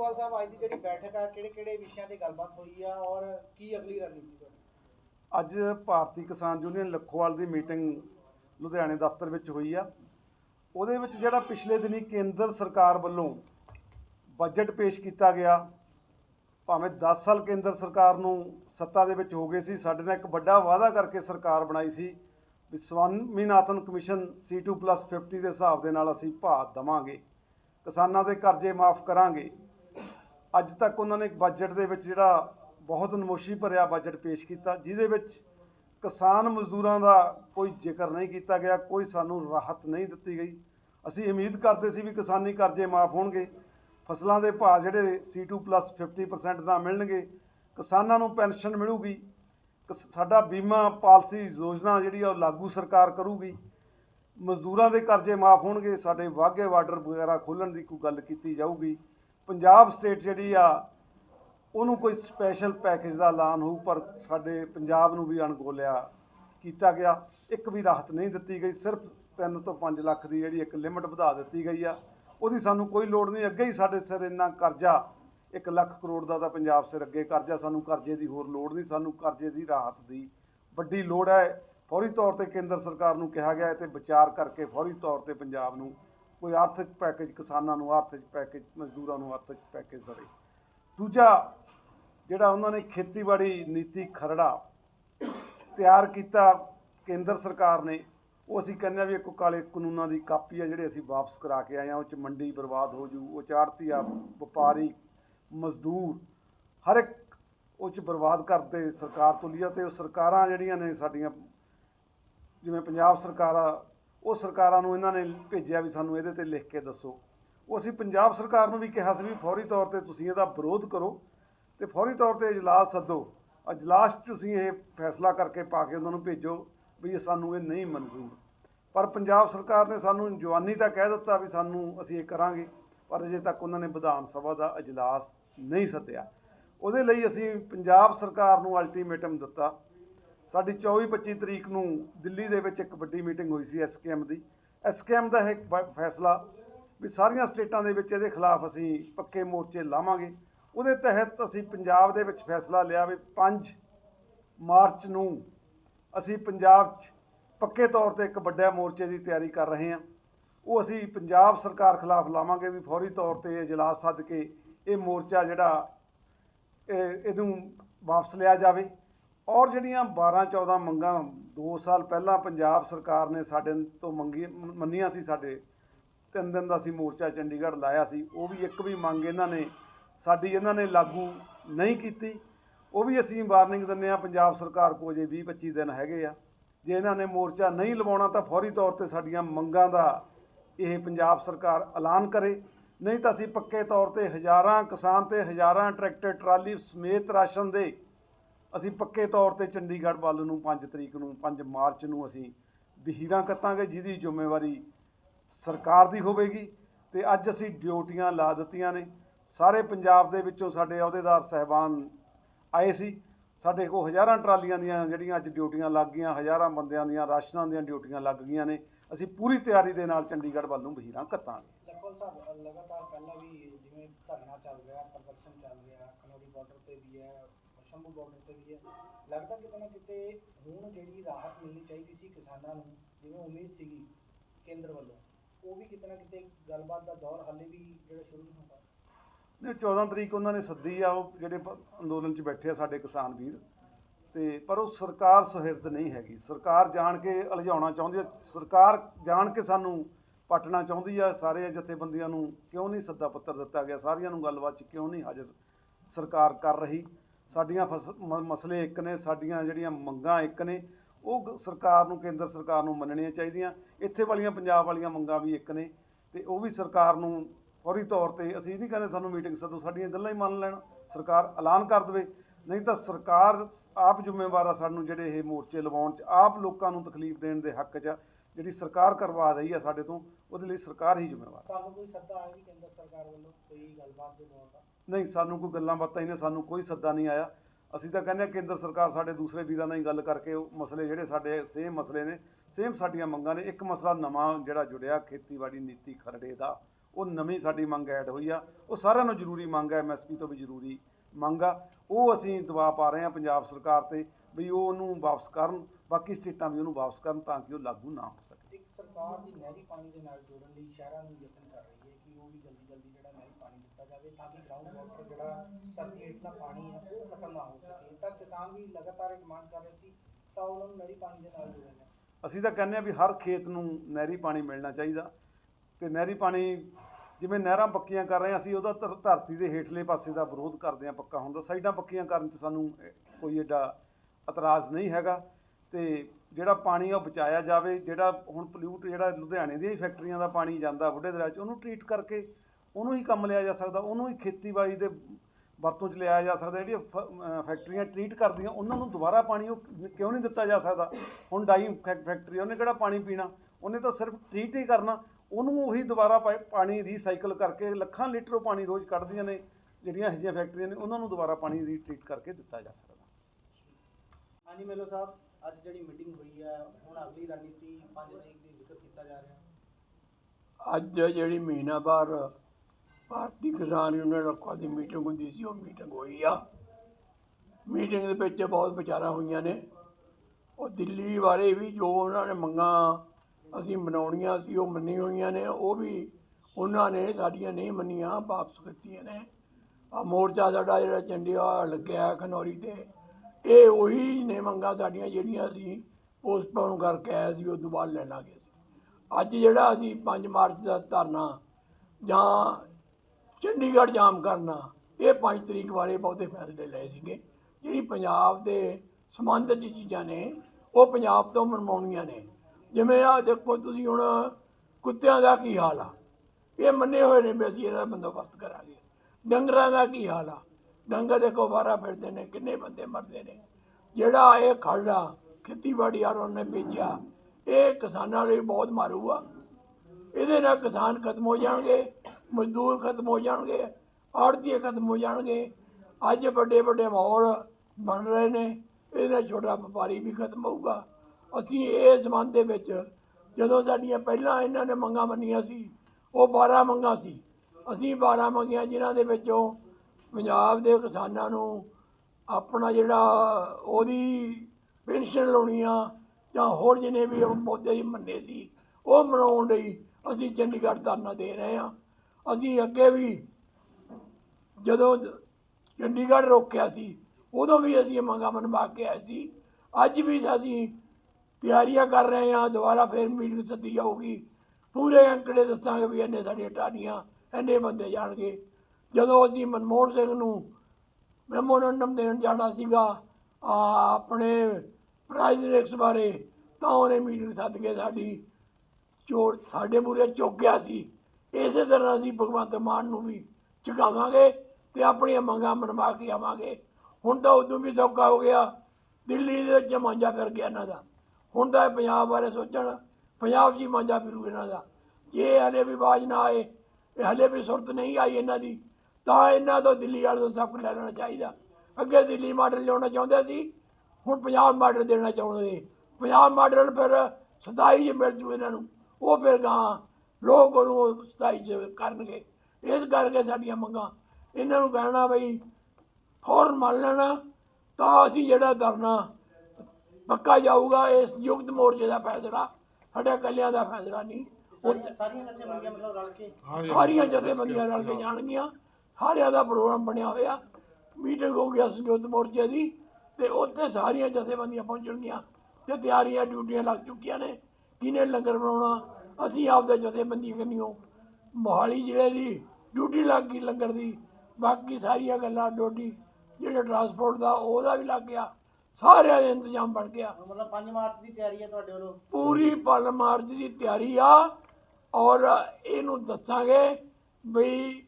ਲਖਵਾਲ ਸਾਹਿਬ, ਅੱਜ ਦੀ ਜਿਹੜੀ ਬੈਠਕ ਆ, ਕਿਹੜੇ ਕਿਹੜੇ ਵਿਸ਼ਿਆਂ ਤੇ ਗੱਲਬਾਤ ਹੋਈ ਆ ਔਰ ਕੀ ਅਗਲੀ ਰਣਨੀਤੀ ਤੁਹਾਡੀ? ਅੱਜ ਭਾਰਤੀ ਕਿਸਾਨ ਯੂਨੀਅਨ ਲਖੋਵਾਲ ਦੀ ਮੀਟਿੰਗ ਲੁਧਿਆਣੇ ਦਫ਼ਤਰ ਵਿੱਚ ਹੋਈ ਆ। ਉਹਦੇ ਵਿੱਚ ਜਿਹੜਾ ਪਿਛਲੇ ਦਿਨੀ ਕੇਂਦਰ ਸਰਕਾਰ ਵੱਲੋਂ ਬਜਟ ਪੇਸ਼ ਕੀਤਾ ਗਿਆ, ਭਾਵੇਂ 10 ਸਾਲ ਕੇਂਦਰ ਸਰਕਾਰ ਨੂੰ ਸੱਤਾ ਦੇ ਵਿੱਚ ਹੋ ਗਏ ਸੀ, ਸਾਡੇ ਨਾਲ ਇੱਕ ਵੱਡਾ ਵਾਅਦਾ ਕਰਕੇ ਸਰਕਾਰ ਬਣਾਈ ਸੀ ਵੀ ਸਵਾਮੀਨਾਥਨ ਕਮਿਸ਼ਨ C2+50 ਦੇ ਹਿਸਾਬ ਦੇ ਨਾਲ ਅਸੀਂ ਭਾਅ ਦਵਾਂਗੇ। ਕਿਸਾਨਾਂ ਦੇ ਕਰਜ਼ੇ ਮਾਫ ਕਰਾਂਗੇ। ਅੱਜ ਤੱਕ ਉਹਨਾਂ ਨੇ ਬਜਟ ਦੇ ਵਿੱਚ ਜਿਹੜਾ ਬਹੁਤ ਨਮੋਸ਼ੀ ਭਰਿਆ ਬਜਟ ਪੇਸ਼ ਕੀਤਾ, ਜਿਹਦੇ ਵਿੱਚ ਕਿਸਾਨ ਮਜ਼ਦੂਰਾਂ ਦਾ ਕੋਈ ਜ਼ਿਕਰ ਨਹੀਂ ਕੀਤਾ ਗਿਆ, ਕੋਈ ਸਾਨੂੰ ਰਾਹਤ ਨਹੀਂ ਦਿੱਤੀ ਗਈ। ਅਸੀਂ ਉਮੀਦ ਕਰਦੇ ਸੀ ਵੀ ਕਿਸਾਨੀ ਕਰਜ਼ੇ ਮਾਫ ਹੋਣਗੇ, ਫਸਲਾਂ ਦੇ ਭਾਅ ਜਿਹੜੇ C2+50% ਦਾ ਮਿਲਣਗੇ, ਕਿਸਾਨਾਂ ਨੂੰ ਪੈਨਸ਼ਨ ਮਿਲੂਗੀ, ਕਿਸ- ਸਾਡਾ ਬੀਮਾ ਪਾਲਿਸੀ ਯੋਜਨਾ ਜਿਹੜੀ ਆ ਉਹ ਲਾਗੂ ਸਰਕਾਰ ਕਰੂਗੀ, ਮਜ਼ਦੂਰਾਂ ਦੇ ਕਰਜ਼ੇ ਮਾਫ ਹੋਣਗੇ, ਸਾਡੇ ਵਾਘੇ ਬਾਰਡਰ ਵਗੈਰਾ ਖੋਲਣ ਦੀ ਕੋਈ ਗੱਲ ਕੀਤੀ ਜਾਊਗੀ। ਪੰਜਾਬ ਸਟੇਟ ਜਿਹੜੀ ਆ, ਉਹਨੂੰ ਕੋਈ ਸਪੈਸ਼ਲ ਪੈਕੇਜ ਦਾ ਐਲਾਨ ਹੋਊ, ਪਰ ਸਾਡੇ ਪੰਜਾਬ ਨੂੰ ਵੀ ਅਣਗੋਲਿਆ ਕੀਤਾ ਗਿਆ। ਇੱਕ ਵੀ ਰਾਹਤ ਨਹੀਂ ਦਿੱਤੀ ਗਈ, ਸਿਰਫ 3 ਤੋਂ 5 ਲੱਖ ਦੀ ਜਿਹੜੀ ਇੱਕ ਲਿਮਟ ਵਧਾ ਦਿੱਤੀ ਗਈ ਆ। ਉਹਦੀ ਸਾਨੂੰ ਕੋਈ ਲੋੜ ਨਹੀਂ, ਅੱਗੇ ਹੀ ਸਾਡੇ ਸਿਰ ਇੰਨਾ ਕਰਜ਼ਾ 1 ਲੱਖ ਕਰੋੜ ਦਾ ਤਾਂ ਪੰਜਾਬ ਸਿਰ ਅੱਗੇ ਕਰਜ਼ਾ, ਸਾਨੂੰ ਕਰਜ਼ੇ ਦੀ ਹੋਰ ਲੋੜ ਨਹੀਂ, ਸਾਨੂੰ ਕਰਜ਼ੇ ਦੀ ਰਾਹਤ ਦੀ ਵੱਡੀ ਲੋੜ ਹੈ। ਫੌਰੀ ਤੌਰ ਤੇ ਕੇਂਦਰ ਸਰਕਾਰ ਨੂੰ ਕਿਹਾ ਗਿਆ ਹੈ ਤੇ ਵਿਚਾਰ ਕਰਕੇ ਫੌਰੀ ਤੌਰ ਤੇ ਪੰਜਾਬ ਨੂੰ ਕੋਈ ਆਰਥਿਕ ਪੈਕੇਜ ਕਿਸਾਨਾਂ ਨੂੰ, ਆਰਥਿਕ ਪੈਕੇਜ ਮਜ਼ਦੂਰਾਂ ਨੂੰ ਆਰਥਿਕ ਪੈਕੇਜ ਦੇਵੇ। ਦੂਜਾ, ਜਿਹੜਾ ਉਹਨਾਂ ਨੇ ਖੇਤੀਬਾੜੀ ਨੀਤੀ ਖਰੜਾ ਤਿਆਰ ਕੀਤਾ ਕੇਂਦਰ ਸਰਕਾਰ ਨੇ, ਉਹ ਅਸੀਂ ਕਹਿੰਦੇ ਆ ਵੀ ਇੱਕ ਕਾਲੇ ਕਾਨੂੰਨਾਂ ਦੀ ਕਾਪੀ ਆ ਜਿਹੜੇ ਅਸੀਂ ਵਾਪਸ ਕਰਾ ਕੇ ਆਏ ਆ ਉਹ ਚ ਮੰਡੀ ਬਰਬਾਦ ਹੋ ਜੂ, ਉਹ ਚਾੜਤੀ ਆ, ਵਪਾਰੀ, ਮਜ਼ਦੂਰ, ਹਰ ਇੱਕ ਉਹ ਚ ਬਰਬਾਦ ਕਰਦੇ ਸਰਕਾਰ ਤੋਂ ਲਿਆ ਤੇ ਉਹ ਸਰਕਾਰਾਂ ਜਿਹੜੀਆਂ ਨੇ ਸਾਡੀਆਂ, ਜਿਵੇਂ ਪੰਜਾਬ ਸਰਕਾਰ ਆ ਉਹ ਸਰਕਾਰਾਂ ਨੂੰ ਇਹਨਾਂ ਨੇ ਭੇਜਿਆ ਵੀ ਸਾਨੂੰ ਇਹਦੇ ਤੇ ਲਿਖ ਕੇ ਦੱਸੋ। ਉਹ ਅਸੀਂ ਪੰਜਾਬ ਸਰਕਾਰ ਨੂੰ ਵੀ ਕਿਹਾ ਸੀ ਵੀ ਫੌਰੀ ਤੌਰ ਤੇ ਤੁਸੀਂ ਇਹਦਾ ਵਿਰੋਧ ਕਰੋ ਤੇ ਫੌਰੀ ਤੌਰ ਤੇ ਇਜਲਾਸ ਸੱਦੋ। ਇਜਲਾਸ 'ਚ ਤੁਸੀਂ ਇਹ ਫੈਸਲਾ ਕਰਕੇ ਪਾ ਕੇ ਉਹਨਾਂ ਨੂੰ ਭੇਜੋ ਵੀ ਇਹ ਸਾਨੂੰ ਇਹ ਨਹੀਂ ਮਨਜ਼ੂਰ। ਪਰ ਪੰਜਾਬ ਸਰਕਾਰ ਨੇ ਸਾਨੂੰ ਜਵਾਨੀ ਤਾਂ ਕਹਿ ਦਿੱਤਾ ਵੀ ਸਾਨੂੰ ਅਸੀਂ ਇਹ ਕਰਾਂਗੇ, ਪਰ ਅਜੇ ਤੱਕ ਉਹਨਾਂ ਨੇ ਵਿਧਾਨ ਸਭਾ ਦਾ ਇਜਲਾਸ ਨਹੀਂ ਸੱਦਿਆ। ਉਹਦੇ ਲਈ ਅਸੀਂ ਪੰਜਾਬ ਸਰਕਾਰ ਨੂੰ ਅਲਟੀਮੇਟਮ ਦਿੱਤਾ। ਸਾਡੀ 24-25 ਤਰੀਕ ਨੂੰ ਦਿੱਲੀ ਦੇ ਵਿੱਚ ਇੱਕ ਵੱਡੀ ਮੀਟਿੰਗ ਹੋਈ ਸੀ ਐਸਕੇਐਮ ਦੀ। ਐਸਕੇਐਮ ਦਾ ਇਹ ਬ- ਫੈਸਲਾ ਵੀ ਸਾਰੀਆਂ ਸਟੇਟਾਂ ਦੇ ਵਿੱਚ ਇਹਦੇ ਖਿਲਾਫ ਅਸੀਂ ਪੱਕੇ ਮੋਰਚੇ ਲਾਵਾਂਗੇ। ਉਹਦੇ ਤਹਿਤ ਅਸੀਂ ਪੰਜਾਬ ਦੇ ਵਿੱਚ ਫੈਸਲਾ ਲਿਆ ਵੀ 5 ਮਾਰਚ ਨੂੰ ਅਸੀਂ ਪੰਜਾਬ 'ਚ ਪੱਕੇ ਤੌਰ ਤੇ ਇੱਕ ਵੱਡਾ ਮੋਰਚੇ ਦੀ ਤਿਆਰੀ ਕਰ ਰਹੇ ਹਾਂ। ਉਹ ਅਸੀਂ ਪੰਜਾਬ ਸਰਕਾਰ ਖਿਲਾਫ ਲਾਵਾਂਗੇ ਵੀ ਫੌਰੀ ਤੌਰ ਤੇ ਇਜਲਾਸ ਸੱਦ ਕੇ ਇਹ ਮੋਰਚਾ ਜਿਹੜਾ ਇਹ, ਇਹਨੂੰ ਵਾਪਸ ਲਿਆ ਜਾਵੇ। ਔਰ ਜਿਹੜੀਆਂ 12 14 ਮੰਗਾਂ 2 ਸਾਲ ਪਹਿਲਾਂ ਪੰਜਾਬ ਸਰਕਾਰ ਨੇ ਸਾਡੇ ਤੋਂ ਮੰਗੀ ਮੰਨੀਆਂ ਸੀ ਸਾਡੇ, ਤਿੰਨ ਦਿਨ ਦਾ ਸੀ ਮੋਰਚਾ ਚੰਡੀਗੜ੍ਹ ਲਾਇਆ ਸੀ, ਉਹ ਵੀ ਇੱਕ ਵੀ ਮੰਗ ਇਹਨਾਂ ਨੇ, ਸਾਡੀ ਇਹਨਾਂ ਨੇ ਲਾਗੂ ਨਹੀਂ ਕੀਤੀ। ਉਹ ਵੀ ਅਸੀਂ ਵਾਰਨਿੰਗ ਦਿੰਦੇ ਆ ਪੰਜਾਬ ਸਰਕਾਰ ਕੋਲ ਜੇ 20 25 ਦਿਨ ਹੈਗੇ ਆ। ਜੇ ਇਹਨਾਂ ਨੇ ਮੋਰਚਾ ਨਹੀਂ ਲਵਾਉਣਾ ਤਾਂ ਫੌਰੀ ਤੌਰ ਤੇ ਸਾਡੀਆਂ ਮੰਗਾਂ ਦਾ ਇਹ ਪੰਜਾਬ ਸਰਕਾਰ ਐਲਾਨ ਕਰੇ। ਨਹੀਂ ਤਾਂ ਅਸੀਂ ਪੱਕੇ ਤੌਰ ਤੇ ਹਜ਼ਾਰਾਂ ਕਿਸਾਨ ਤੇ ਹਜ਼ਾਰਾਂ ਟਰੈਕਟਰ, ਟਰਾਲੀ ਸਮੇਤ ਰਾਸ਼ਨ ਦੇ ਅਸੀਂ ਪੱਕੇ ਤੌਰ ਤੇ ਚੰਡੀਗੜ੍ਹ ਵੱਲ ਨੂੰ 5 ਤਰੀਕ ਨੂੰ 5 ਮਾਰਚ ਨੂੰ ਅਸੀਂ ਵਹੀਰਾਂ ਕੱਤਾਂਗੇ, ਜਿਹਦੀ ਜ਼ਿੰਮੇਵਾਰੀ ਸਰਕਾਰ ਦੀ ਹੋਵੇਗੀ। ਤੇ ਅੱਜ ਅਸੀਂ ਡਿਊਟੀਆਂ ਲਾ ਦਿੱਤੀਆਂ ਨੇ। ਸਾਰੇ ਪੰਜਾਬ ਦੇ ਵਿੱਚੋਂ ਸਾਡੇ ਅਹੁਦੇਦਾਰ ਸਹਿਬਾਨ ਆਏ ਸੀ। ਸਾਡੇ ਕੋਲ ਹਜ਼ਾਰਾਂ ਟਰਾਲੀਆਂ ਦੀਆਂ ਜਿਹੜੀਆਂ ਅੱਜ ਡਿਊਟੀਆਂ ਲੱਗ ਗਈਆਂ, ਹਜ਼ਾਰਾਂ ਬੰਦਿਆਂ ਦੀਆਂ, ਰਾਸ਼ਨਾਂ ਦੀਆਂ ਡਿਊਟੀਆਂ ਲੱਗ ਗਈਆਂ ਨੇ। ਅਸੀਂ ਪੂਰੀ ਤਿਆਰੀ ਦੇ ਨਾਲ ਚੰਡੀਗੜ੍ਹ ਵੱਲ ਨੂੰ ਵਹੀਰਾਂ ਕੱਤਾਂਗੇ। ਲਖਵਾਲ ਸਾਹਿਬ ਲਗਾਤਾਰ ਪਹਿਲਾਂ ਵੀ ਜਿਵੇਂ ਧਰਨਾ ਚੱਲ ਰਿਹਾ, ਪ੍ਰਦਰਸ਼ਨ ਚੱਲ ਰਿਹਾ, ਖਨੌਰੀ ਬਾਰਡਰ ਤੇ ਵੀ ਹੈ ਸ਼ੰਭੂ ਬਾਰਡਰ ਤੇ ਵੀ ਹੈ। ਲੱਗਦਾ ਕਿਤੇ ਨਾ ਕਿਤੇ ਹੁਣ ਜਿਹੜੀ ਰਾਹਤ ਮਿਲਣੀ ਚਾਹੀਦੀ ਸੀ ਕਿਸਾਨਾਂ ਨੂੰ, ਜਿਵੇਂ ਉਮੀਦ ਸੀਗੀ ਕੇਂਦਰ ਵੱਲੋਂ, ਉਹ ਵੀ ਕਿਤੇ ਨਾ ਕਿਤੇ ਗੱਲਬਾਤ ਦਾ ਦੌਰ ਹਾਲੇ ਵੀ ਜਿਹੜਾ ਸ਼ੁਰੂ ਨਹੀਂ ਹੁੰਦਾ। ਨੇ 14 ਤਰੀਕ ਉਹਨਾਂ ਨੇ ਸੱਦੀ ਆ, ਉਹ ਜਿਹੜੇ ਅੰਦੋਲਨ 'ਚ ਬੈਠੇ ਆ ਸਾਡੇ ਕਿਸਾਨ ਵੀਰ। ਤੇ, ਪਰ ਉਹ ਸਰਕਾਰ ਸੁਹਿਰਦ ਨਹੀਂ ਹੈਗੀ। ਸਰਕਾਰ ਜਾਣ ਕੇ ਉਲਝਾਉਣਾ ਚਾਹੁੰਦੀ ਹੈ ਸਰਕਾਰ ਜਾਣ ਕੇ ਸਾਨੂੰ ਪਟਣਾ ਚਾਹੁੰਦੀ ਆ। ਸਾਰੇ ਜਥੇਬੰਦੀਆਂ ਨੂੰ ਕਿਉਂ ਨਹੀਂ ਸੱਦਾ ਪੱਤਰ ਦਿੱਤਾ ਗਿਆ? ਸਾਰੀਆਂ ਨੂੰ ਗੱਲਬਾਤ 'ਚ ਕਿਉਂ ਨਹੀਂ ਹਾਜ਼ਰ ਸਰਕਾਰ ਕਰ ਰਹੀ? ਸਾਡੀਆਂ ਫਸ- ਮਸਲੇ ਇੱਕ ਨੇ, ਸਾਡੀਆਂ ਜਿਹੜੀਆਂ ਮੰਗਾਂ ਇੱਕ ਨੇ, ਉਹ ਸਰਕਾਰ ਨੂੰ, ਕੇਂਦਰ ਸਰਕਾਰ ਨੂੰ ਮੰਨਣੀਆਂ ਚਾਹੀਦੀਆਂ। ਇੱਥੇ ਵਾਲੀਆਂ, ਪੰਜਾਬ ਵਾਲੀਆਂ ਮੰਗਾਂ ਵੀ ਇੱਕ ਨੇ ਤੇ ਉਹ ਵੀ ਸਰਕਾਰ ਨੂੰ ਫੌਰੀ ਤੌਰ ਤੇ ਅਸੀਂ ਨਹੀਂ ਕਹਿੰਦੇ ਸਾਨੂੰ ਮੀਟਿੰਗ ਸੱਦੋ, ਸਾਡੀਆਂ ਗੱਲਾਂ ਹੀ ਮੰਨ ਲੈਣ। ਸਰਕਾਰ ਐਲਾਨ ਕਰ ਦੇਵੇ। ਨਹੀਂ ਤਾਂ ਸਰਕਾਰ ਆਪ ਜ਼ਿੰਮੇਵਾਰ ਆ ਸਾਨੂੰ ਜਿਹੜੇ ਇਹ ਮੋਰਚੇ ਲਵਾਉਣ ਚ। ਆਪ ਲੋਕਾਂ ਨੂੰ ਤਕਲੀਫ ਦੇਣ ਦੇ ਹੱਕ 'ਚ ਜਿਹੜੀ ਸਰਕਾਰ ਕਰਵਾ ਰਹੀ ਆ ਸਾਡੇ ਤੋਂ ਉਹਦੇ ਲਈ ਸਰਕਾਰ ਹੀ ਜ਼ਿੰਮੇਵਾਰ ਆ। ਤੁਹਾਨੂੰ ਕੋਈ ਸੱਦਾ ਆਇਆ ਜੀ ਕੇਂਦਰ ਸਰਕਾਰ ਵੱਲੋਂ ਕੋਈ ਗੱਲਬਾਤ ਦੇ ਦਾ ਨਹੀਂ ਸਾਨੂੰ ਕੋਈ ਗੱਲਾਂ ਬਾਤਾਂ ਹੀ ਨੇ ਸਾਨੂੰ ਕੋਈ ਸੱਦਾ ਨਹੀਂ ਆਇਆ। ਅਸੀਂ ਤਾਂ ਕਹਿੰਦੇ ਆ ਕੇਂਦਰ ਸਰਕਾਰ ਸਾਡੇ ਦੂਸਰੇ ਵੀਰਾਂ ਨਾਲ ਹੀ ਗੱਲ ਕਰਕੇ ਉਹ ਮਸਲੇ ਜਿਹੜੇ ਸਾਡੇ ਸੇਮ ਮਸਲੇ ਨੇ ਸੇਮ ਸਾਡੀਆਂ ਮੰਗਾਂ ਨੇ ਇੱਕ ਮਸਲਾ ਨਵਾਂ ਜਿਹੜਾ ਜੁੜਿਆ ਖੇਤੀਬਾੜੀ ਨੀਤੀ ਖਰੜੇ ਦਾ ਉਹ ਨਵੀਂ ਸਾਡੀ ਮੰਗ ਐਡ ਹੋਈ ਆ। ਉਹ ਸਾਰਿਆਂ ਨੂੰ ਜ਼ਰੂਰੀ ਮੰਗ ਹੈ ਐਮਐਸਪੀ ਤੋਂ ਵੀ ਜ਼ਰੂਰੀ ਮੰਗ ਆ। ਉਹ ਅਸੀਂ ਦਬਾਅ ਪਾ ਰਹੇ ਹਾਂ ਪੰਜਾਬ ਸਰਕਾਰ ਤੇ। ਵੀ ਉਹ ਉਹਨੂੰ ਵਾਪਸ ਕਰਨ ਬਾਕੀ ਸਟੇਟਾਂ ਵੀ ਉਹਨੂੰ ਵਾਪਸ ਕਰਨ ਤਾਂ ਕਿ ਉਹ ਲਾਗੂ ਨਾ ਹੋ ਸਕੇ। ਇੱਕ ਸਰਕਾਰ ਦੀ ਨਹਿਰੀ ਪਾਣੀ ਦੇ ਨਾਲ ਜੋੜਨ ਲਈ ਸ਼ਹਿਰਾਂ ਨੂੰ ਯਤਨ ਕਰ ਰਹੀ ਹੈ ਕਿ ਉਹ ਵੀ ਜਲਦੀ ਜਲਦੀ ਜਿਹੜਾ ਨਹਿਰੀ ਪਾਣੀ ਦਿੱਤਾ ਜਾਵੇ ਤਾਂ ਕਿ ਗਰਾਊਂਡ ਵਾਟਰ ਜਿਹੜਾ ਧਰਤੀ ਹੇਠਲਾ ਪਾਣੀ ਹੈ ਉਹ ਖਤਮ ਨਾ ਹੋ ਸਕੇ। ਤਾਂ ਕਿਸਾਨ ਵੀ ਲਗਾਤਾਰ ਇਹ ਮੰਗ ਕਰ ਰਹੇ ਸੀ ਤਾਂ ਉਹਨਾਂ ਨੂੰ ਨਹਿਰੀ ਪਾਣੀ ਦੇ ਨਾਲ ਜਾਵੇ। ਅਸੀਂ ਤਾਂ ਕਹਿੰਦੇ ਆ ਵੀ ਹਰ ਖੇਤ ਨੂੰ ਨਹਿਰੀ ਪਾਣੀ ਮਿਲਣਾ ਚਾਹੀਦਾ ਤੇ ਨਹਿਰੀ ਪਾਣੀ ਜਿਵੇਂ ਨਹਿਰਾਂ ਪੱਕੀਆਂ ਕਰ ਰਹੇ ਹਾਂ ਅਸੀਂ ਉਹਦਾ ਧਰ- ਧਰਤੀ ਦੇ ਹੇਠਲੇ ਪਾਸੇ ਦਾ ਵਿਰੋਧ ਕਰਦੇ ਆ ਪੱਕਾ ਹੁੰਦਾ ਸਾਈਡਾਂ ਪੱਕੀਆਂ ਕਰਨ 'ਚ ਸਾਨੂੰ ਕੋਈ ਐਡਾ ਇਤਰਾਜ਼ ਨਹੀਂ ਹੈਗਾ ਤੇ ਜਿਹੜਾ ਪਾਣੀ ਆ ਉਹ ਬਚਾਇਆ ਜਾਵੇ, ਜਿਹੜਾ ਹੁਣ ਪੋਲਿਊਟ ਜਿਹੜਾ ਲੁਧਿਆਣੇ ਦੀਆਂ ਹੀ ਫੈਕਟਰੀਆਂ ਦਾ ਪਾਣੀ ਜਾਂਦਾ ਬੁੱਢੇ ਦਰਿਆ 'ਚ, ਉਹਨੂੰ ਟਰੀਟ ਕਰਕੇ ਉਹਨੂੰ ਹੀ ਕੰਮ ਲਿਆ ਜਾ ਸਕਦਾ, ਉਹਨੂੰ ਹੀ ਖੇਤੀਬਾੜੀ ਦੇ ਵਰਤੋਂ 'ਚ ਲਿਆਇਆ ਜਾ ਸਕਦਾ, ਜਿਹੜੀਆਂ ਫੈਕਟਰੀਆਂ ਟਰੀਟ ਕਰਦੀਆਂ, ਉਹਨਾਂ ਨੂੰ ਦੁਬਾਰਾ ਪਾਣੀ ਉਹ ਕਿਉਂ ਨਹੀਂ ਦਿੱਤਾ ਜਾ ਸਕਦਾ? ਹੁਣ ਡਾਈ ਫੈਕ- ਫੈਕਟਰੀ ਉਹਨੇ ਕਿਹੜਾ ਪਾਣੀ ਪੀਣਾ? ਉਹਨੇ ਤਾਂ ਸਿਰਫ ਟਰੀਟ ਹੀ ਕਰਨਾ, ਉਹਨੂੰ ਉਹੀ ਦੁਬਾਰਾ ਪਾ- ਪਾਣੀ ਰੀਸਾਈਕਲ ਕਰਕੇ ਲੱਖਾਂ ਲੀਟਰ ਪਾਣੀ ਰੋਜ਼ ਕੱਢਦੀਆਂ ਨੇ, ਜਿਹੜੀਆਂ ਇਹੋ ਜਿਹੀਆਂ ਫੈਕਟਰੀਆਂ ਨੇ, ਉਹਨਾਂ ਨੂੰ ਦੁਬਾਰਾ ਪਾਣੀ ਰੀਟਰੀਟ ਕਰਕੇ ਦਿੱਤਾ ਜਾ ਸਕਦਾ। ਹਾਂਜੀ, ਮੇਲੋ ਸਾਹਿਬ, ਅੱਜ ਜਿਹੜੀ ਮੀਟਿੰਗ ਹੋਈ ਹੈ, ਹੁਣ ਅਗਲੀ ਰਣਨੀਤੀ 5 ਤਰੀਕ ਦੀ ਜ਼ਿਕਰ ਕੀਤਾ ਜਾ ਰਿਹਾ ਅੱਜ ਜਿਹੜੀ ਮਹੀਨਾਵਾਰ ਭਾਰਤੀ ਕਿਸਾਨ ਯੂਨੀਅਨ ਰੱਖਵਾ ਦੀ ਮੀਟਿੰਗ ਹੁੰਦੀ ਸੀ, ਉਹ ਮੀਟਿੰਗ ਹੋਈ ਆ। ਮੀਟਿੰਗ ਦੇ ਵਿੱਚ ਬਹੁਤ ਵਿਚਾਰਾਂ ਹੋਈਆਂ ਨੇ। ਉਹ ਦਿੱਲੀ ਬਾਰੇ ਵੀ ਜੋ ਉਹਨਾਂ ਨੇ ਮੰਗਾਂ ਅਸੀਂ ਬਣਾਉਣੀਆਂ ਸੀ, ਉਹ ਮੰਨੀ ਹੋਈਆਂ ਨੇ। ਉਹ ਵੀ ਉਹਨਾਂ ਨੇ ਸਾਡੀਆਂ ਨਹੀਂ ਮੰਨੀਆਂ, ਵਾਪਸ ਕੀਤੀਆਂ ਨੇ। ਆ ਮੋਰਚਾ ਸਾਡਾ ਜਿਹੜਾ ਚੰਡੀਗੜ੍ਹ ਲੱਗਿਆ, ਖਨੌਰੀ ਤੇ ਇਹ ਉਹੀ ਨੇ ਮੰਗਾਂ ਸਾਡੀਆਂ ਜਿਹੜੀਆਂ ਅਸੀਂ ਪੋਸਟਪੋਨ ਕਰਕੇ ਆਏ ਸੀ ਉਹ ਤੋਂ ਬਾਅਦ ਲੈ ਲਾਂਗੇ ਅਸੀਂ ਅੱਜ ਜਿਹੜਾ ਅਸੀਂ 5 ਮਾਰਚ ਦਾ ਧਰਨਾ ਜਾਂ ਚੰਡੀਗੜ੍ਹ ਜਾਮ ਕਰਨਾ, ਇਹ 5 ਤਰੀਕ ਬਾਰੇ ਬਹੁਤੇ ਫੈਸਲੇ ਲਏ ਸੀਗੇ। ਜਿਹੜੀ ਪੰਜਾਬ ਦੇ ਸੰਬੰਧ 'ਚ ਚੀਜ਼ਾਂ ਨੇ, ਉਹ ਪੰਜਾਬ ਤੋਂ ਮਨਵਾਉਣੀਆਂ ਨੇ। ਜਿਵੇਂ ਆ ਦੇਖੋ, ਤੁਸੀਂ ਹੁਣ ਕੁੱਤਿਆਂ ਦਾ ਕੀ ਹਾਲ ਆ? ਇਹ ਮੰਨੇ ਹੋਏ ਨੇ ਵੀ ਅਸੀਂ ਇਹਦਾ ਬੰਦੋਬਸਤ ਕਰਾਂਗੇ। ਡੰਗਰਾਂ ਦਾ ਕੀ ਹਾਲ ਆ? ਡੰਗਰ ਦੇਖੋ ਬਾਹਰਾ ਫਿਰਦੇ ਨੇ, ਕਿੰਨੇ ਬੰਦੇ ਮਰਦੇ ਨੇ। ਜਿਹੜਾ ਇਹ ਖੜਾ ਖੇਤੀਬਾੜੀ ਵਾਲੋਂ ਨੇ ਭੇਜਿਆ, ਇਹ ਕਿਸਾਨਾਂ ਲਈ ਬਹੁਤ ਮਾਰੂ ਆ। ਇਹਦੇ ਨਾਲ ਕਿਸਾਨ ਖਤਮ ਹੋ ਜਾਣਗੇ, ਮਜ਼ਦੂਰ ਖਤਮ ਹੋ ਜਾਣਗੇ ਆੜਤੀਏ ਖਤਮ ਹੋ ਜਾਣਗੇ। ਅੱਜ ਵੱਡੇ ਵੱਡੇ ਮਾਹੌਲ ਬਣ ਰਹੇ ਨੇ, ਇਹਦੇ ਨਾਲ ਛੋਟਾ ਵਪਾਰੀ ਵੀ ਖਤਮ ਹੋਊਗਾ। ਅਸੀਂ ਇਸ ਸੰਬੰਧ ਦੇ ਵਿੱਚ ਜਦੋਂ ਸਾਡੀਆਂ ਪਹਿਲਾਂ ਇਹਨਾਂ ਨੇ ਮੰਗਾਂ ਮੰਨੀਆਂ ਸੀ, ਉਹ 12 ਮੰਗਾਂ ਸੀ। ਅਸੀਂ 12 ਮੰਗੀਆਂ, ਜਿਨ੍ਹਾਂ ਦੇ ਵਿੱਚੋਂ ਪੰਜਾਬ ਦੇ ਕਿਸਾਨਾਂ ਨੂੰ ਆਪਣਾ ਜਿਹੜਾ ਉਹਦੀ ਪੈਨਸ਼ਨ ਲਾਉਣੀ ਆ ਜਾਂ ਹੋਰ ਜਿਹਨੇ ਵੀ ਉਹ ਮੁੱਦੇ ਮੰਨੇ ਸੀ, ਉਹ ਮਨਾਉਣ ਲਈ ਅਸੀਂ ਚੰਡੀਗੜ੍ਹ ਧਰਨਾ ਦੇ ਰਹੇ ਹਾਂ ਅਸੀਂ ਅੱਗੇ ਵੀ ਜਦੋਂ ਚੰਡੀਗੜ੍ਹ ਰੋਕਿਆ ਸੀ, ਉਦੋਂ ਵੀ ਅਸੀਂ ਇਹ ਮੰਗਾਂ ਮਨਵਾ ਕੇ ਆਏ ਸੀ। ਅੱਜ ਵੀ ਅਸੀਂ ਤਿਆਰੀਆਂ ਕਰ ਰਹੇ ਹਾਂ ਦੁਬਾਰਾ ਫੇਰ ਮੀਟਿੰਗ ਸੱਦੀ ਜਾਊਗੀ। ਪੂਰੇ ਅੰਕੜੇ ਦੱਸਾਂਗੇ ਵੀ ਇੰਨੇ ਸਾਡੀਆਂ ਟਾਲੀਆਂ ਇੰਨੇ ਬੰਦੇ ਜਾਣਗੇ। ਜਦੋਂ ਅਸੀਂ ਮਨਮੋਹਨ ਸਿੰਘ ਨੂੰ ਮੈਮੋਰੰਡਮ ਦੇਣ ਜਾਣਾ ਸੀਗਾ ਆਪਣੇ ਪ੍ਰਾਈਜ਼ ਰੈਕਸ ਬਾਰੇ, ਤਾਂ ਉਹਨੇ ਮੀਟਿੰਗ ਸੱਦ ਕੇ ਸਾਡੀ ਚੋਰ ਸਾਡੇ ਮੂਰੇ ਚੁੱਕਿਆ ਸੀ। ਇਸੇ ਤਰ੍ਹਾਂ ਅਸੀਂ ਭਗਵੰਤ ਮਾਨ ਨੂੰ ਵੀ ਝੁਕਾਵਾਂਗੇ ਤੇ ਆਪਣੀਆਂ ਮੰਗਾਂ ਮਨਵਾ ਕੇ ਆਵਾਂਗੇ। ਹੁਣ ਤਾਂ ਉਦੋਂ ਵੀ ਸੌਖਾ ਹੋ ਗਿਆ। ਦਿੱਲੀ ਦੇ ਵਿੱਚ ਮਾਂਜਾ ਫਿਰ ਗਿਆ ਇਹਨਾਂ ਦਾ। ਹੁਣ ਤਾਂ ਇਹ ਪੰਜਾਬ ਬਾਰੇ ਸੋਚਣ, ਪੰਜਾਬ 'ਚ ਹੀ ਮਾਂਜਾ ਫਿਰੂ ਇਹਨਾਂ ਦਾ। ਜੇ ਹਲੇ ਵੀ ਆਵਾਜ਼ ਨਾ ਆਏ, ਇਹ ਹਲੇ ਵੀ ਸੁਰਤ ਨਹੀਂ ਆਈ ਇਹਨਾਂ ਦੀ। ਤਾਂ ਇਹਨਾਂ ਤੋਂ ਦਿੱਲੀ ਵਾਲੇ ਤੋਂ ਸਭ ਕੁਝ ਲੈ ਲੈਣਾ ਚਾਹੀਦਾ। ਅੱਗੇ ਦਿੱਲੀ ਮਾਡਲ ਲਿਆਉਣਾ ਚਾਹੁੰਦੇ ਸੀ ਹੁਣ ਪੰਜਾਬ ਮਾਡਲ ਦੇਣਾ ਚਾਹੁੰਦੇ ਪੰਜਾਬ ਮਾਡਲ ਫਿਰ ਸਦਾਈ 'ਚ ਮਿਲ ਜੂ ਇਹਨਾਂ ਨੂੰ। ਉਹ ਫਿਰ ਗਾਂ ਲੋਕ ਉਹਨੂੰ ਸਦਾਈ 'ਚ ਕਰਨਗੇ। ਇਸ ਕਰਕੇ ਸਾਡੀਆਂ ਮੰਗਾਂ। ਇਹਨਾਂ ਨੂੰ ਕਹਿਣਾ ਬਈ ਫੌਰਨ ਮੰਨ ਲੈਣਾ ਤਾਂ ਅਸੀਂ ਜਿਹੜਾ ਧਰਨਾ ਪੱਕਾ ਜਾਊਗਾ ਇਸ ਯੁਕਤ ਮੋਰਚੇ ਦਾ ਫੈਸਲਾ ਸਾਡੇ ਕੱਲਿਆਂ ਦਾ ਫੈਸਲਾ ਨਹੀਂ। ਸਾਰੀਆਂ ਜਥੇਬੰਦੀਆਂ ਮਤਲਬ ਰਲ ਕੇ। ਸਾਰੀਆਂ ਜਥੇਬੰਦੀਆਂ ਰਲ ਕੇ ਜਾਣਗੀਆਂ। ਸਾਰਿਆਂ ਦਾ ਪ੍ਰੋਗਰਾਮ ਬਣਿਆ ਹੋਇਆ। ਮੀਟਿੰਗ ਹੋ ਗਿਆ ਸੰਯੁਕਤ ਮੋਰਚੇ ਦੀ ਤੇ ਉੱਥੇ ਸਾਰੀਆਂ ਜਥੇਬੰਦੀਆਂ ਪਹੁੰਚਣਗੀਆਂ ਤੇ ਤਿਆਰੀਆਂ ਡਿਊਟੀਆਂ ਲੱਗ ਚੁੱਕੀਆਂ ਨੇ। ਕਿਨੇ ਲੰਗਰ ਬਣਾਉਣਾ? ਅਸੀਂ ਆਪਦੇ ਜਥੇਬੰਦੀ ਕਰਨੀਓ ਮੋਹਾਲੀ ਜ਼ਿਲ੍ਹੇ ਦੀ ਡਿਊਟੀ ਲੱਗ ਗਈ ਲੰਗਰ ਦੀ। ਬਾਕੀ ਸਾਰੀਆਂ ਗੱਲਾਂ ਡੋਡੀ ਜਿਹੜੇ ਟਰਾਂਸਪੋਰਟ ਦਾ ਉਹਦਾ ਵੀ ਲੱਗ ਗਿਆ। ਸਾਰਿਆਂ ਦਾ ਇੰਤਜ਼ਾਮ ਬਣ ਗਿਆ। ਮਤਲਬ 5 ਮਾਰਚ ਦੀ ਤਿਆਰੀ ਹੈ ਤੁਹਾਡੇ ਵੱਲੋਂ? ਪੂਰੀ ਪਲ ਮਾਰਚ ਦੀ ਤਿਆਰੀ ਆ। ਔਰ ਇਹਨੂੰ ਦੱਸਾਂਗੇ ਵੀ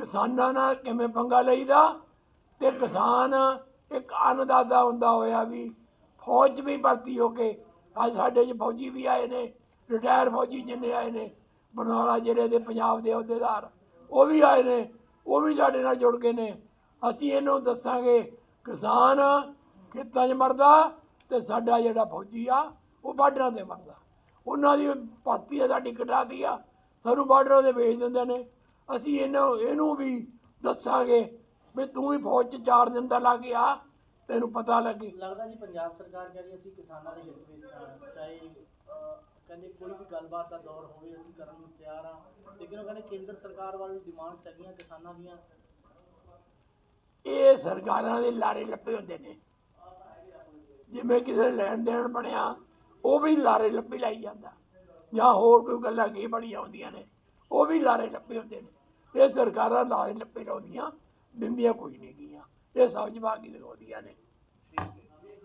ਕਿਸਾਨਾਂ ਨਾਲ ਕਿਵੇਂ ਪੰਗਾ ਲਈਦਾ? ਤੇ ਕਿਸਾਨ ਇੱਕ ਅੰਨਦਾਤਾ ਹੁੰਦਾ ਹੋਇਆ ਵੀ, ਫੌਜ 'ਚ ਵੀ ਭਰਤੀ ਹੋ ਕੇ ਅੱਜ ਸਾਡੇ 'ਚ ਫੌਜੀ ਵੀ ਆਏ ਨੇ, ਰਿਟਾਇਰ ਫੌਜੀ ਜਿੰਨੇ ਆਏ ਨੇ, ਬਰਨਾਲਾ ਜਿਹੜੇ ਦੇ, ਪੰਜਾਬ ਦੇ ਅਹੁਦੇਦਾਰ, ਉਹ ਵੀ ਆਏ ਨੇ, ਉਹ ਵੀ ਸਾਡੇ ਨਾਲ ਜੁੜ ਗਏ ਨੇ। ਅਸੀਂ ਇਹਨੂੰ ਦੱਸਾਂਗੇ, ਕਿਸਾਨ ਖੇਤਾਂ 'ਚ ਮਰਦਾ ਤੇ ਸਾਡਾ ਜਿਹੜਾ ਫੌਜੀ ਆ, ਉਹ ਬਾਰਡਰਾਂ ਤੇ ਮਰਦਾ। ਉਹਨਾਂ ਦੀ ਭਰਤੀ ਆ, ਸਾਡੀ ਕਟਾਤੀ ਆ, ਸਾਨੂੰ ਬਾਰਡਰਾਂ 'ਤੇ ਭੇਜ ਦਿੰਦੇ ਨੇ। ਅਸੀਂ ਇਹਨੂੰ ਇਹਨੂੰ ਵੀ ਦੱਸਾਂਗੇ ਵੀ ਤੂੰ ਵੀ ਫੌਜ 'ਚ ਚਾਰ ਦਿਨ ਦਾ ਲਾ ਕੇ ਆ ਤੈਨੂੰ ਪਤਾ ਲੱਗੇ। ਲੱਗਦਾ ਜੀ ਪੰਜਾਬ ਸਰਕਾਰ ਕਹਿ ਰਹੀ ਅਸੀਂ ਕਿਸਾਨਾਂ ਦੇ ਹਿੱਤ ਵਿੱਚ ਹਾਂ ਚਾਹੇ ਅਹ, ਕਹਿੰਦੇ ਕੋਈ ਵੀ ਗੱਲਬਾਤ ਦਾ ਦੌਰ ਹੋਵੇ ਅਸੀਂ ਕਰਨ ਨੂੰ ਤਿਆਰ ਆ ਲੇਕਿਨ ਉਹ ਕਹਿੰਦੇ ਕੇਂਦਰ ਸਰਕਾਰ ਵੱਲ ਡਿਮਾਂਡਸ ਹੈਗੀਆਂ ਕਿਸਾਨਾਂ ਦੀਆਂ। ਇਹ ਸਰਕਾਰਾਂ ਦੇ ਲਾਰੇ ਲੱਪੇ ਹੁੰਦੇ ਨੇ। ਜਿਵੇਂ ਕਿਸੇ ਨੇ ਲੈਣ ਦੇਣ ਬਣਿਆ ਉਹ ਵੀ ਲਾਰੇ ਲੱਪੇ ਲਾਈ ਜਾਂਦਾ। ਜਾਂ ਹੋਰ ਕੋਈ ਗੱਲਾਂ ਕੀ ਬੜੀਆਂ ਹੁੰਦੀਆਂ ਨੇ ਉਹ ਵੀ ਲਾਰੇ ਲੱਪੇ ਹੁੰਦੇ ਨੇ। ਇਹ ਸਰਕਾਰਾਂ ਲਾਰੇ ਲੱਪੇ ਲਾਉਂਦੀਆਂ ਦਿੰਦੀਆਂ ਕੁਝ ਨਹੀਂ ਗੀਆਂ। ਇਹ ਸਮਝ ਬਾਕੀ ਦਿਖਾਉਂਦੀਆਂ ਨੇ। ਠੀਕ ਹੈ